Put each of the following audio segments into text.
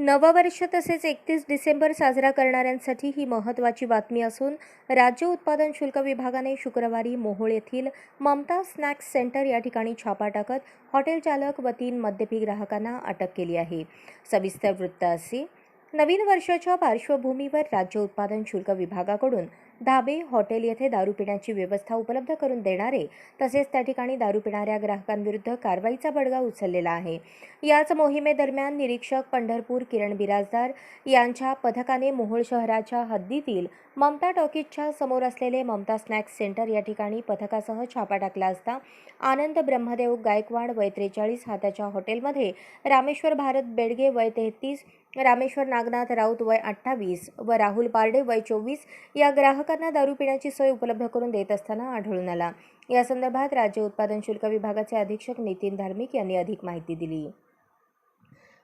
नववर्ष तसेच एकतीस डिसेंबर साजरा करणाऱ्यांसाठी ही महत्त्वाची बातमी असून राज्य उत्पादन शुल्क विभागाने शुक्रवारी मोहोळ येथील ममता स्नॅक्स सेंटर या ठिकाणी छापा टाकत हॉटेल चालक व तीन मद्यपी ग्राहकांना अटक केली आहे. सविस्तर वृत्त असे. नवीन वर्षाच्या पार्श्वभूमीवर राज्य उत्पादन शुल्क विभागाकडून धाबे हॉटेल येथे दारू पिण्याची व्यवस्था उपलब्ध करून देणारे तसेच त्या ठिकाणी दारू पिणाऱ्या ग्राहकांविरुद्ध कारवाईचा बडगा उचललेला आहे. याच मोहिमेदरम्यान निरीक्षक पंढरपूर किरण बिराजदार यांच्या पथकाने मोहोळ शहराच्या हद्दीतील ममता टॉकीजच्या समोर असलेले ममता स्नॅक्स सेंटर या ठिकाणी पथकासह छापा टाकला असता आनंद ब्रह्मदेव गायकवाड वय त्रेचाळीस हाताच्या हॉटेलमध्ये रामेश्वर भारत बेडगे वय तेहतीस रामेश्वर नागनाथ राऊत वय अठ्ठावीस व राहुल पारडे वय चोवीस या ग्राहक ग्राहकांना दारू पिण्याची सोय उपलब्ध करून देत असताना आढळून आला. या संदर्भात राज्य उत्पादन शुल्क विभागाचे अधीक्षक नितीन धार्मिक यांनी अधिक माहिती दिली.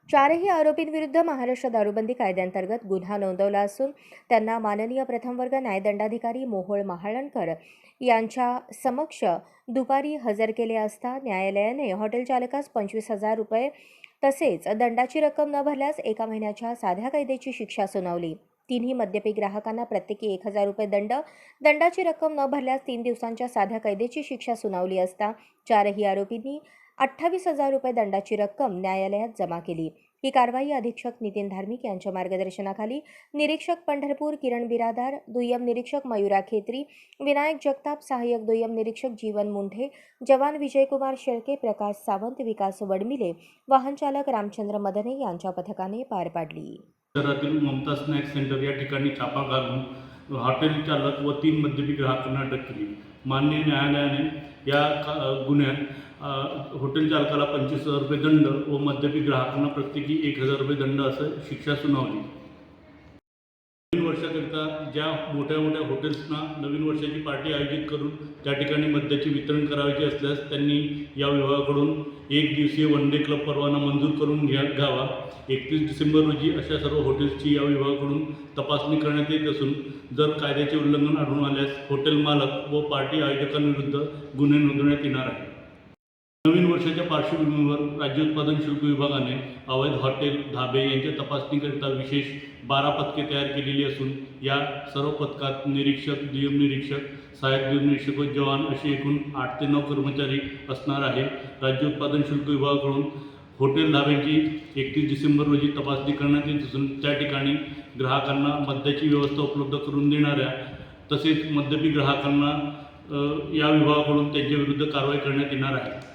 चारही आरोपींविरुद्ध महाराष्ट्र दारूबंदी कायद्यांतर्गत गुन्हा नोंदवला असून त्यांना माननीय प्रथमवर्ग न्यायदंडाधिकारी मोहोळ महाळणकर यांच्या समक्ष दुपारी हजर केले असता न्यायालयाने हॉटेल चालकास पंचवीस हजार रुपये तसेच दंडाची रक्कम न भरल्यास एका महिन्याच्या साध्या कैदेची शिक्षा सुनावली. तिन्ही मद्यपी ग्राहकांना प्रत्येकी एक हजार रुपये दंड. दंडाची रक्कम न भरल्यास तीन दिवसांच्या साध्या कैदेची शिक्षा सुनावली असता चारही आरोपींनी अठ्ठावीस हजार रुपये दंडाची रक्कम न्यायालयात जमा केली. ही कारवाई अधीक्षक नितीन धार्मिक यांच्या मार्गदर्शनाखाली निरीक्षक पंढरपूर किरण बिरादार दुय्यम निरीक्षक मयुरा खेत्री विनायक जगताप सहाय्यक दुय्यम निरीक्षक जीवन मुंढे जवान विजयकुमार शेळके प्रकाश सावंत विकास वडमिले वाहनचालक रामचंद्र मदने यांच्या पथकाने पार पाडली. शहरातील ममता स्नॅक्स सेंटर या ठिकाणी छापा घालून हॉटेल चालक व तीन मद्यपी ग्राहकांना अटक केली. मान्य न्यायालयाने या गुन्ह्यात हॉटेल चालकाला पंचवीस हजार रुपये दंड व मद्यपी ग्राहकांना प्रत्येकी एक हजार रुपये दंड असं शिक्षा सुनावली. वर्षाकरिता ज्या मोठ्या मोठ्या हॉटेल्सना नवीन वर्षाची पार्टी आयोजित करून त्या ठिकाणी मद्याचे वितरण करायचे असल्यास त्यांनी या विभागाकडून एक दिवसीय वन डे क्लब परवाना मंजूर करून घ्या घ्यावा. एकतीस डिसेंबर रोजी अशा सर्व हॉटेल्सची या विभागाकडून तपासणी करण्यात येत असून जर कायद्याचे उल्लंघन आढळून आल्यास हॉटेल मालक व पार्टी आयोजकांविरुद्ध गुन्हे नोंदवण्यात येणार आहे नवीन वर्षाच्या पार्श्वभूमीवर राज्य उत्पादन शुल्क विभागाने अवैध हॉटेल धाबे यांच्या तपासणीकरिता विशेष बारा पथके तयार केलेली असून या सर्व पथकात निरीक्षक दुय्यम निरीक्षक सहाय्यक दुय्यम निरीक्षक व जवान असे एकूण आठ ते नऊ कर्मचारी असणार आहे राज्य उत्पादन शुल्क विभागाकडून हॉटेल धाब्यांची एकतीस डिसेंबर रोजी तपासणी करण्यात येत असून त्या ठिकाणी ग्राहकांना मद्याची व्यवस्था उपलब्ध करून देणाऱ्या तसेच मद्यपी ग्राहकांना या विभागाकडून त्यांच्या विरुद्ध कारवाई करण्यात येणार आहे.